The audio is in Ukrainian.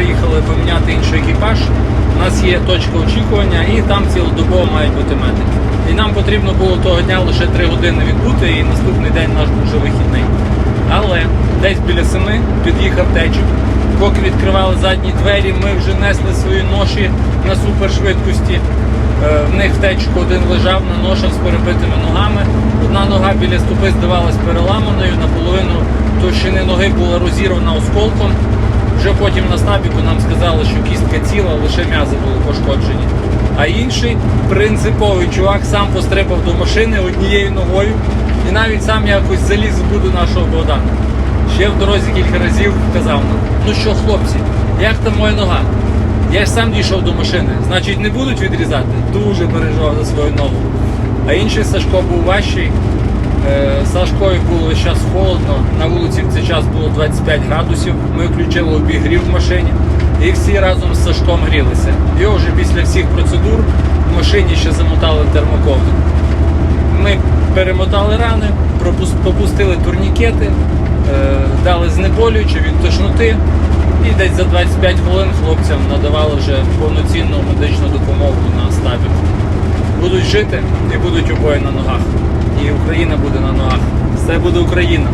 приїхали поміняти інший екіпаж. У нас є точка очікування і там цілодобово мають бути медики. І нам потрібно було того дня лише 3 години відбути, і наступний день наш був вже вихідний. Але десь біля семи під'їхав течик. Поки відкривали задні двері, ми вже несли свої ноші на супершвидкості. Е, В них в течку один лежав на ношах з перебитими ногами. Одна нога біля стопи здавалась переламаною, наполовину товщини ноги була розірвана осколком. Вже потім на стабіку нам сказали, що кістка ціла, лише м'язи були пошкоджені. А інший принциповий чувак сам пострибав до машини однією ногою і навіть сам якось заліз в буду нашого Богдана. Ще в дорозі кілька разів казав нам, ну що, хлопці, як там моя нога? Я ж сам дійшов до машини, значить не будуть відрізати. Дуже переживав за свою ногу. А інший Сашко був важчий. Сашкою було час холодно. На вулиці в цей час було 25 градусів. Ми включили обігрів в машині і всі разом з Сашком грілися. Його вже після всіх процедур в машині ще замотали термоковдру. Ми перемотали рани, попустили турнікети, е, дали знеболюючи від тошноти. І десь за 25 хвилин хлопцям надавали вже повноцінну медичну допомогу на стабі. Будуть жити і будуть обоє на ногах. І Україна буде на ногах. Все буде Україна.